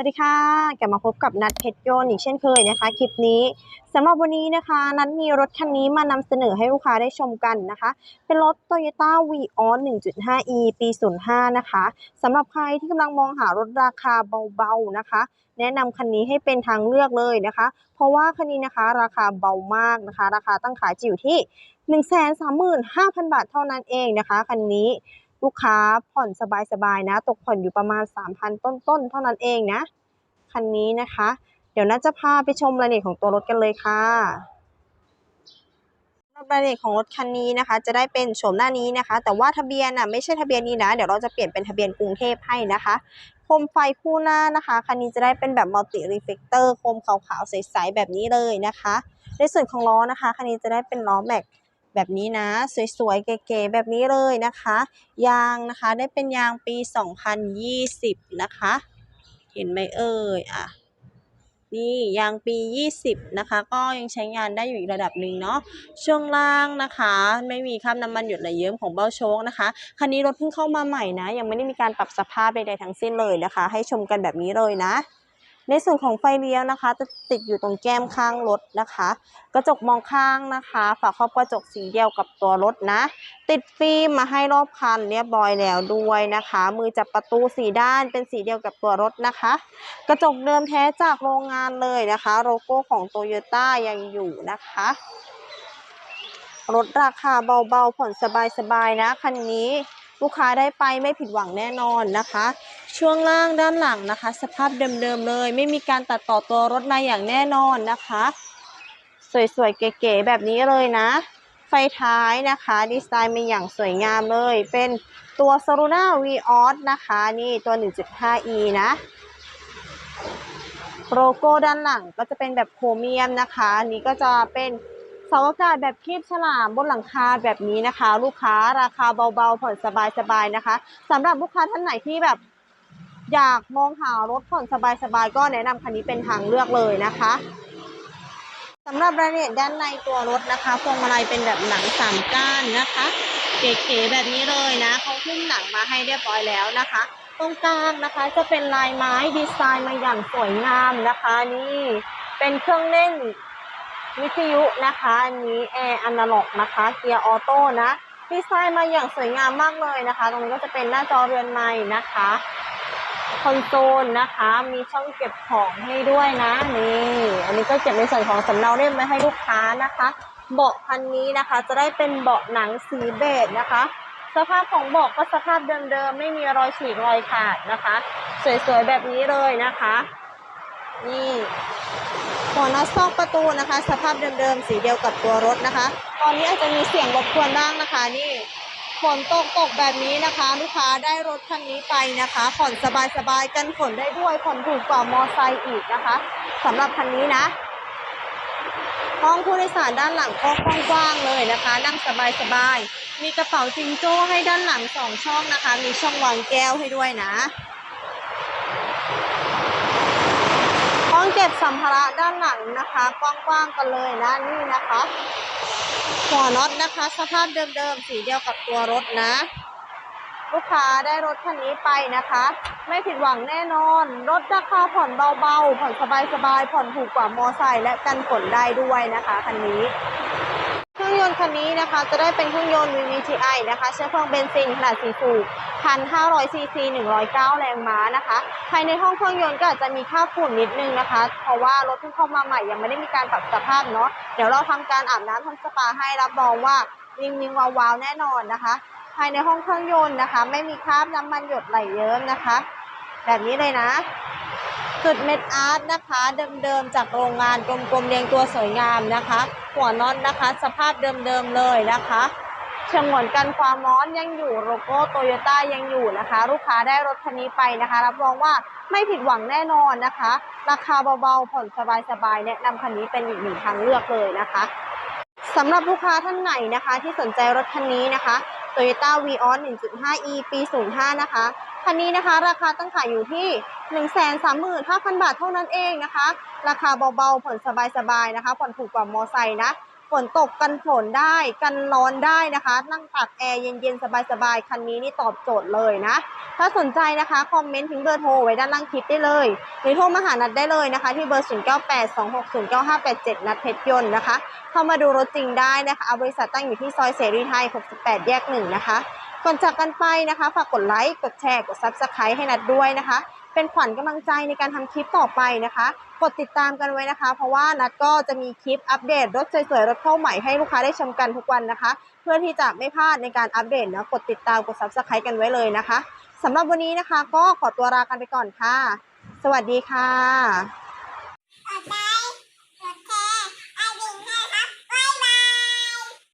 วัสดีค่ะ กลับมาพบกับนัดเพชรโยนอีกเช่นเคยนะคะ คลิปนี้สำหรับวันนี้นะคะ นัดมีรถคันนี้มานำเสนอให้ลูกค้าได้ชมกันนะคะ เป็นรถ Toyota Vios 1.5e ปี 05 นะคะสำหรับใครที่กำลังมองหารถราคาเบาๆนะคะ แนะนำคันนี้ให้เป็นทางเลือกเลยนะคะ เพราะว่าคันนี้นะคะราคาเบามากนะคะ ราคาตั้งขายจะอยู่ที่ 135,000 บาทเท่านั้นเองนะคะคันนี้ ลูกค้าผ่อนสบายๆนะ ตกผ่อนอยู่ประมาณ 3,000 ต้นๆ เท่านั้นเองนะ คันนี้นะคะ เดี๋ยวน่าจะพาไปชมรายละเอียดของตัวรถกันเลยค่ะรายละเอียดของรถคันนี้นะคะ จะได้เป็นโฉมหน้านี้นะคะ แต่ว่าทะเบียนน่ะไม่ใช่ทะเบียนนี้นะ เดี๋ยวเราจะเปลี่ยนเป็นทะเบียนกรุงเทพให้นะคะโคมไฟคู่หน้านะคะคันนี้จะได้เป็นแบบมัลติรีเฟกเตอร์โคมขาวๆใสๆแบบนี้เลยนะคะ ในส่วนของล้อนะคะคันนี้จะได้เป็นล้อแม็ก แบบนี้นะ สวยๆ เก๋ๆแบบนี้เลยนะคะ ยางนะคะได้เป็นยางปี 2020 นะคะ เห็นไหมเอ่ยอะนี่ยางปี 20 นะคะ ก็ยังใช้งานได้อยู่อีกระดับหนึ่งเนาะช่วงล่างนะคะ ไม่มีคราบน้ำมันหยดไหลเยิ้มของเบ้าโชคนะคะคันนี้รถเพิ่งเข้ามาใหม่นะ ยังไม่ได้มีการปรับสภาพใดๆทั้งสิ้นเลยนะคะ ให้ชมกันแบบนี้เลยนะ ในส่วนของไฟเลี้ยวนะคะ จะติดอยู่ตรงแก้มข้างรถนะคะ กระจกมองข้างนะคะ ฝาครอบกระจกสีเดียวกับตัวรถนะ ติดฟิล์มมาให้รอบคันเรียบร้อยแล้วด้วยนะคะ มือจับประตูสีด้านเป็นสีเดียวกับตัวรถนะคะ กระจกเดิมแท้จากโรงงานเลยนะคะ โลโก้ของโตโยต้ายังอยู่นะคะรถราคาเบาๆผ่อนสบายๆนะคันนี้ลูกค้าได้ไปไม่ผิดหวังแน่นอนนะคะ ช่วงล่างด้านหลังนะคะ สภาพเดิมๆเลย ไม่มีการตัดต่อตัวรถมาอย่างแน่นอนนะคะ สวยๆ เก๋ๆแบบนี้เลยนะ ไฟท้ายนะคะ ดีไซน์มาอย่างสวยงามเลย เป็นตัว s o l u n a Vios นะคะนี่ตัว 1.5e นะโลโก้ด้านหลังก็จะเป็นแบบโครเมียมนะคะนนี้ก็จะเป็นเสาอากาศแบบคีบฉลามบนหลังคาแบบนี้นะคะ ลูกค้าราคาเบาๆผ่อนสบายๆนะคะสำหรับลูกค้าท่านไหนที่แบบ อยากมองหารถผ่อนสบายๆก็แนะนำคันนี้เป็นทางเลือกเลยนะคะสำหรับรายละเอียดด้านในตัวรถนะคะพวงมาลัยเป็นแบบหนังสามก้านนะคะ เก๋ๆแบบนี้เลยนะเขาขึ้นหนังมาให้เรียบร้อยแล้วนะคะ ตรงกลางนะคะจะเป็นลายไม้ดีไซน์มาอย่างสวยงามนะคะ นี่เป็นเครื่องเล่นวิทยุนะคะอันนี้แอร์อนาล็อกนะคะเกียร์ออโต้นะดีไซน์มาอย่างสวยงามมากเลยนะคะ ตรงนี้ก็จะเป็นหน้าจอเรือนไม้นะคะ คอนโซลนะคะ มีช่องเก็บของให้ด้วยนะนี่ อันนี้ก็เก็บในส่วนของสำเนาเล่มไว้ให้ลูกค้านะคะ เบาะคันนี้นะคะ จะได้เป็นเบาะหนังสีเบจนะคะ สภาพของเบาะก็สภาพเดิมๆ ไม่มีรอยฉีกรอยขาดนะคะ สวยๆแบบนี้เลยนะคะ นี่หัวนอตซอกประตูนะคะ สภาพเดิมๆ สีเดียวกับตัวรถนะคะ ตอนนี้อาจจะมีเสียงรบกวนบ้างนะคะนี่ ฝนตกตกแบบนี้นะคะ ลูกค้าได้รถคันนี้ไปนะคะผ่อนสบายๆกันฝนได้ด้วยผ่อนถูกกว่ามอไซค์อีกนะคะสำหรับคันนี้นะ ห้องผู้โดยสารด้านหลังก็กว้างๆเลยนะคะ นั่งสบายๆมีกระเป๋าจิงโจ้ให้ด้านหลังสองช่องนะคะ มีช่องวางแก้วให้ด้วยนะ ห้อง เก็บสัมภาระด้านหลังนะคะกว้างๆกันเลยนะนี่นะคะหัวน็อตนะคะ สภาพเดิมๆสีเดียวกับตัวรถนะ ลูกค้าได้รถคันนี้ไปนะคะ ไม่ผิดหวังแน่นอน รถราคาผ่อนเบาๆ ผ่อนสบายๆ ผ่อนถูกกว่ามอไซค์และกันฝนได้ด้วยนะคะคันนี้เครื่องยนต์คันนี้นะคะจะได้เป็นเครื่องยนต์ VVTi นะคะใช้เครื่องเบนซินขนาด4สูบ 1,500ซีซี109 แรงม้านะคะ ภายในห้องเครื่องยนต์ก็อาจจะมีค่าฝุ่นนิดนึงนะคะ เพราะว่ารถเพิ่งเข้ามาใหม่ยังไม่ได้มีการปรับสภาพเนาะ เดี๋ยวเราทำการอาบน้ำทำสปาให้รับรองว่าวิงวิงวาวๆแน่นอนนะคะ ภายในห้องเครื่องยนต์นะคะ ไม่มีคราบน้ำมันหยดไหลเยิ้มนะคะ แบบนี้เลยนะจุดเม็ดอาร์ตนะคะเดิมๆจากโรงงานกลมๆเรียงตัวสวยงามนะคะ หัวน็อตนะคะ สภาพเดิมๆเลยนะคะ ฉงนกันความร้อนยังอยู่โลโก้โตโยต้ายังอยู่นะคะ ลูกค้าได้รถคันนี้ไปนะคะ รับรองว่าไม่ผิดหวังแน่นอนนะคะ ราคาเบาๆผ่อนสบายๆแนะนำคันนี้เป็นอีกหนึ่งทางเลือกเลยนะคะสำหรับลูกค้าท่านไหนนะคะ ที่สนใจรถคันนี้นะคะ Toyota Vios 1.5e ปี 05 นะคะ คันนี้นะคะ ราคาตั้งขายอยู่ที่ 135,000 บาทเท่านั้นเองนะคะ ราคาเบาๆผ่อนสบายๆนะคะ ผ่อนถูกกว่ามอไซค์นะ ฝนตกกันฝนได้กันร้อนได้นะคะ นั่งตากแอร์เย็นๆ สบายๆ คันนี้นี่ตอบโจทย์เลยนะ ถ้าสนใจนะคะ คอมเมนต์ทิ้งเบอร์โทรไว้ด้านล่างคลิปได้เลย หรือโทรมาหานัดได้เลยนะคะ ที่เบอร์ 0982609587 นัดเพชรยนต์นะคะ เข้ามาดูรถจริงได้นะคะบริษัทตั้งอยู่ที่ซอยเสรีไทย 68 แยก 1 นะคะก่อนจากกันไปนะคะ ฝากกดไลค์ กดแชร์ กด Subscribe ให้นัดด้วยนะคะ เป็นขวัญกำลังใจในการทำคลิปต่อไปนะคะ กดติดตามกันไว้นะคะ เพราะว่านัดก็จะมีคลิปอัปเดตรถสวยๆรถเข้าใหม่ให้ลูกค้าได้ชมกันทุกวันนะคะ เพื่อที่จะไม่พลาดในการอัปเดตนะกดติดตามกดซับสไครต์กันไว้เลยนะคะสำหรับวันนี้นะคะ ก็ขอตัวลากันไปก่อนค่ะ สวัสดีค่ะ